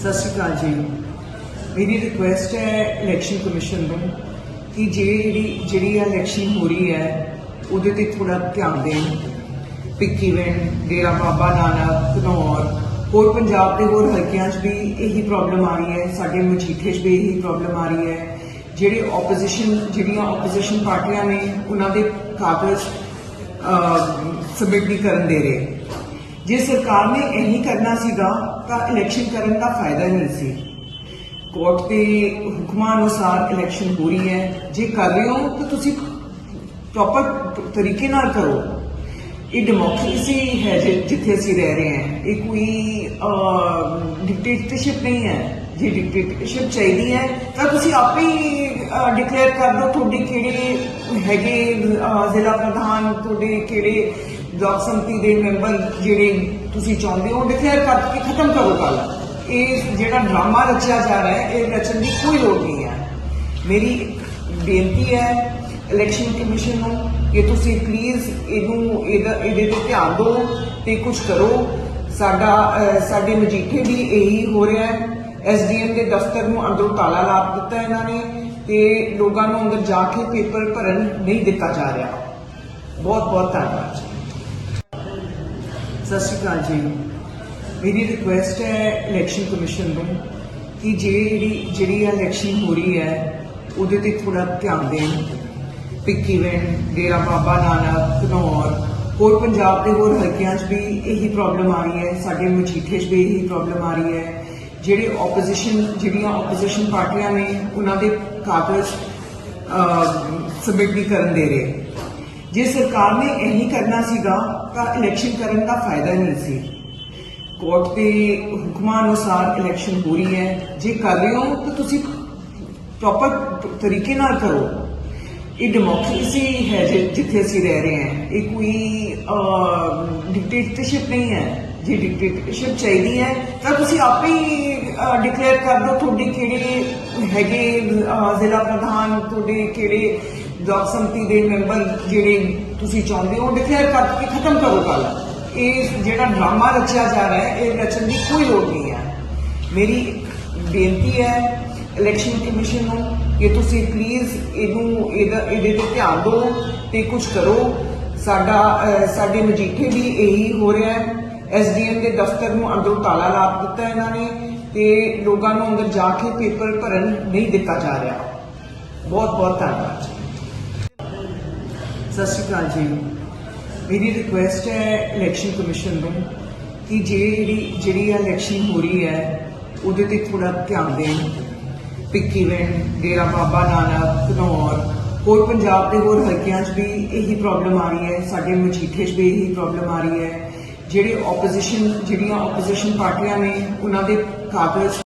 ਸਤਿ ਸ਼੍ਰੀ ਅਕਾਲ ਜੀ। ਮੇਰੀ ਰਿਕੁਐਸਟ ਹੈ ਇਲੈਕਸ਼ਨ ਕਮਿਸ਼ਨ ਨੂੰ ਕਿ ਜਿਹੜੀ ਜਿਹੜੀ ਇਹ ਇਲੈਕਸ਼ਨ ਹੋ ਰਹੀ ਹੈ, ਉਹਦੇ ਤੇ ਥੋੜਾ ਧਿਆਨ ਦੇਣ। ਭਿੱਖੀਵਿੰਡ ਡੇਰਾ ਬਾਬਾ ਨਾਨਕ, ਘਨੌਰ, ਹੋਰ ਪੰਜਾਬ ਦੇ ਹੋਰ ਹਲਕਿਆਂ 'ਚ ਵੀ ਇਹੀ ਪ੍ਰੋਬਲਮ ਆ ਰਹੀ ਹੈ। ਸਾਡੇ ਮਜੀਠੇ 'ਚ ਵੀ ਇਹੀ ਪ੍ਰੋਬਲਮ ਆ ਰਹੀ ਹੈ। ਜਿਹੜੇ ਆਪੋਜੀਸ਼ਨ ਜਿਹੜੀਆਂ ਆਪੋਜੀਸ਼ਨ ਪਾਰਟੀਆਂ ਨੇ, ਉਹਨਾਂ ਦੇ ਕਾਗਜ਼ ਸਬਮਿਟ ਨਹੀਂ ਕਰਨ ਦੇ ਰਹੇ। ਜੇ ਸਰਕਾਰ ਨੇ ਇਹੀ ਕਰਨਾ ਸੀਗਾ ਤਾਂ ਇਲੈਕਸ਼ਨ ਕਰਨ ਦਾ ਫਾਇਦਾ ਨਹੀਂ ਸੀ ਕੋਰਟ ਦੇ ਹੁਕਮਾਂ ਅਨੁਸਾਰ ਇਲੈਕਸ਼ਨ ਹੋ ਰਹੀ ਹੈ ਜੇ ਕਰ ਰਹੇ ਹੋ ਤਾਂ ਤੁਸੀਂ ਪ੍ਰੋਪਰ ਤਰੀਕੇ ਨਾਲ ਕਰੋ ਇਹ ਡੈਮੋਕ੍ਰੇਸੀ ਹੈ ਜਿ- ਜਿੱਥੇ ਅਸੀਂ ਰਹਿ ਰਹੇ ਹਾਂ ਇਹ ਕੋਈ ਡਿਕਟੇਟਰਸ਼ਿਪ ਨਹੀਂ ਹੈ ਜੇ ਡਿਕਟੇਟਰਸ਼ਿਪ ਚਾਹੀਦੀ ਹੈ ਤਾਂ ਤੁਸੀਂ ਆਪੇ ਹੀ ਡਿਕਲੇਅਰ ਕਰ ਦਿਓ ਤੁਹਾਡੇ ਕਿਹੜੇ ਹੈਗੇ ਜ਼ਿਲ੍ਹਾ ਪ੍ਰਧਾਨ ਤੁਹਾਡੇ ਕਿਹੜੇ ਬਲਾਕ ਸੰਮਤੀ ਦੇ ਮੈਂਬਰ ਜਿਹੜੇ ਤੁਸੀਂ ਚਾਹੁੰਦੇ ਹੋ ਡਿਕਲੇਅਰ ਕਰਕੇ ਖਤਮ ਕਰੋ ਗੱਲ। ਇਹ ਜਿਹੜਾ ਡਰਾਮਾ ਰਚਿਆ ਜਾ ਰਿਹਾ ਹੈ, ਇਹ ਰਚਣ ਦੀ ਕੋਈ ਲੋੜ ਨਹੀਂ ਹੈ। ਮੇਰੀ ਬੇਨਤੀ ਹੈ ਇਲੈਕਸ਼ਨ ਕਮਿਸ਼ਨ ਨੂੰ ਕਿ ਤੁਸੀਂ ਪਲੀਜ਼ ਇਹਨੂੰ, ਇਹਦਾ, ਇਹਦੇ ਤੇ ਧਿਆਨ ਦਿਓ ਤੇ ਕੁਝ ਕਰੋ। ਸਾਡਾ ਸਾਡੇ ਮਜੀਠੇ ਵੀ ਇਹੀ ਹੋ ਰਿਹਾ ਹੈ। ਐਸਡੀਐਮ ਦੇ ਦਫ਼ਤਰ ਨੂੰ ਅੰਦਰੋਂ ਤਾਲਾ ਲਾ ਦਿੱਤਾ ਇਹਨਾਂ ਨੇ ਤੇ ਲੋਕਾਂ ਨੂੰ ਅੰਦਰ ਜਾ ਕੇ ਪੇਪਰ ਭਰਨ ਨਹੀਂ ਦਿੱਤਾ ਜਾ ਰਿਹਾ। ਬਹੁਤ ਬਹੁਤ ਧੰਨਵਾਦ ਜੀ। ਸਤਿ ਸ਼੍ਰੀ ਅਕਾਲ ਜੀ। ਮੇਰੀ ਰਿਕੁਐਸਟ ਹੈ ਇਲੈਕਸ਼ਨ ਕਮਿਸ਼ਨ ਨੂੰ ਕਿ ਜਿਹੜੀ ਜਿਹੜੀ ਇਹ ਇਲੈਕਸ਼ਨ ਹੋ ਰਹੀ ਹੈ, ਉਹਦੇ ਤੇ ਥੋੜਾ ਧਿਆਨ ਦੇਣ। ਭਿੱਖੀਵਿੰਡ ਡੇਰਾ ਬਾਬਾ ਨਾਨਕ ਘਨੌਰ ਹੋਰ ਪੰਜਾਬ ਦੇ ਹੋਰ ਹਲਕਿਆਂ 'ਚ ਵੀ ਇਹੀ ਪ੍ਰੋਬਲਮ ਆ ਰਹੀ ਹੈ। ਸਾਡੇ ਮਜੀਠੇ 'ਚ ਵੀ ਇਹੀ ਪ੍ਰੋਬਲਮ ਆ ਰਹੀ ਹੈ। ਜਿਹੜੇ ਆਪੋਜੀਸ਼ਨ ਜਿਹੜੀਆਂ ਆਪੋਜੀਸ਼ਨ ਪਾਰਟੀਆਂ ਨੇ, ਉਹਨਾਂ ਦੇ ਕਾਗਜ਼ ਸਬਮਿਟ ਨਹੀਂ ਕਰਨ ਦੇ ਰਹੇ। ਜੇ ਸਰਕਾਰ ਨੇ ਇਹੀ ਕਰਨਾ ਸੀਗਾ, ਤਾਂ ਇਲੈਕਸ਼ਨ ਕਰਨ ਦਾ ਫਾਇਦਾ ਨਹੀਂ ਸੀ। ਕੋਰਟ ਦੇ ਹੁਕਮਾਂ ਅਨੁਸਾਰ ਇਲੈਕਸ਼ਨ ਹੋ ਰਹੀ ਹੈ। ਜੇ ਕਰ ਰਹੇ ਹੋ, ਤਾਂ ਤੁਸੀਂ ਪ੍ਰੋਪਰ ਤਰੀਕੇ ਨਾਲ ਕਰੋ। ਇਹ ਡੈਮੋਕ੍ਰੇਸੀ ਹੈ ਜਿ- ਜਿੱਥੇ ਅਸੀਂ ਰਹਿ ਰਹੇ ਹਾਂ। ਇਹ ਕੋਈ ਡਿਕਟੇਟਰਸ਼ਿਪ ਨਹੀਂ ਹੈ। ਜੇ ਡਿਕਟੇਟਰਸ਼ਿਪ ਚਾਹੀਦੀ ਹੈ, ਤਾਂ ਤੁਸੀਂ ਆਪੇ ਹੀ ਡਿਕਲੇਅਰ ਕਰ ਦਿਓ ਤੁਹਾਡੇ ਕਿਹੜੇ ਹੈਗੇ ਜ਼ਿਲ੍ਹਾ ਪ੍ਰਧਾਨ, ਤੁਹਾਡੇ ਕਿਹੜੇ ਬਲਾਕ ਸੰਮਤੀ ਦੇ ਮੈਂਬਰ ਜਿਹੜੇ ਤੁਸੀਂ ਚਾਹੁੰਦੇ ਹੋ ਡਿਕਲੇਅਰ ਕਰਕੇ ਖਤਮ ਕਰੋ ਗੱਲ। ਇਹ ਜਿਹੜਾ ਡਰਾਮਾ ਰਚਿਆ ਜਾ ਰਿਹਾ ਹੈ, ਇਹ ਰਚਣ ਦੀ ਕੋਈ ਲੋੜ ਨਹੀਂ ਹੈ। ਮੇਰੀ ਬੇਨਤੀ ਹੈ ਇਲੈਕਸ਼ਨ ਕਮਿਸ਼ਨ ਨੂੰ, ਕਿ ਤੁਸੀਂ ਪਲੀਜ਼ ਇਹਨੂੰ, ਇਹਦਾ, ਇਹਦੇ ਤੇ ਧਿਆਨ ਦਿਓ ਤੇ ਕੁਝ ਕਰੋ। ਸਾਡਾ ਸਾਡੇ ਮਜੀਠੇ ਵੀ ਇਹੀ ਹੋ ਰਿਹਾ ਹੈ। ਐਸਡੀਐਮ ਦੇ ਦਫ਼ਤਰ ਨੂੰ ਅੰਦਰੋਂ ਤਾਲਾ ਲਾ ਦਿੱਤਾ ਇਹਨਾਂ ਨੇ ਤੇ ਲੋਕਾਂ ਨੂੰ ਅੰਦਰ ਜਾ ਕੇ ਪੇਪਰ ਭਰਨ ਨਹੀਂ ਦਿੱਤਾ ਜਾ ਰਿਹਾ। ਬਹੁਤ ਬਹੁਤ ਧੰਨਵਾਦ ਜੀ। ਸਤਿ ਸ਼੍ਰੀ ਅਕਾਲ ਜੀ। ਮੇਰੀ ਰਿਕੁਐਸਟ ਹੈ ਇਲੈਕਸ਼ਨ ਕਮਿਸ਼ਨ ਨੂੰ ਕਿ ਜਿਹੜੀ ਜਿਹੜੀ ਇਹ ਇਲੈਕਸ਼ਨ ਹੋ ਰਹੀ ਹੈ, ਉਹਦੇ ਤੇ ਥੋੜਾ ਧਿਆਨ ਦੇਣ। ਭਿੱਖੀਵਿੰਡ ਡੇਰਾ ਬਾਬਾ ਨਾਨਕ ਘਨੌਰ ਹੋਰ ਪੰਜਾਬ ਦੇ ਹੋਰ ਹਲਕਿਆਂ 'ਚ ਵੀ ਇਹੀ ਪ੍ਰੋਬਲਮ ਆ ਰਹੀ ਹੈ। ਸਾਡੇ ਮਜੀਠੇ 'ਚ ਵੀ ਇਹੀ ਪ੍ਰੋਬਲਮ ਆ ਰਹੀ ਹੈ। ਜਿਹੜੇ ਆਪੋਜੀਸ਼ਨ ਜਿਹੜੀਆਂ ਆਪੋਜੀਸ਼ਨ ਪਾਰਟੀਆਂ ਨੇ, ਉਹਨਾਂ ਦੇ ਕਾਗਜ਼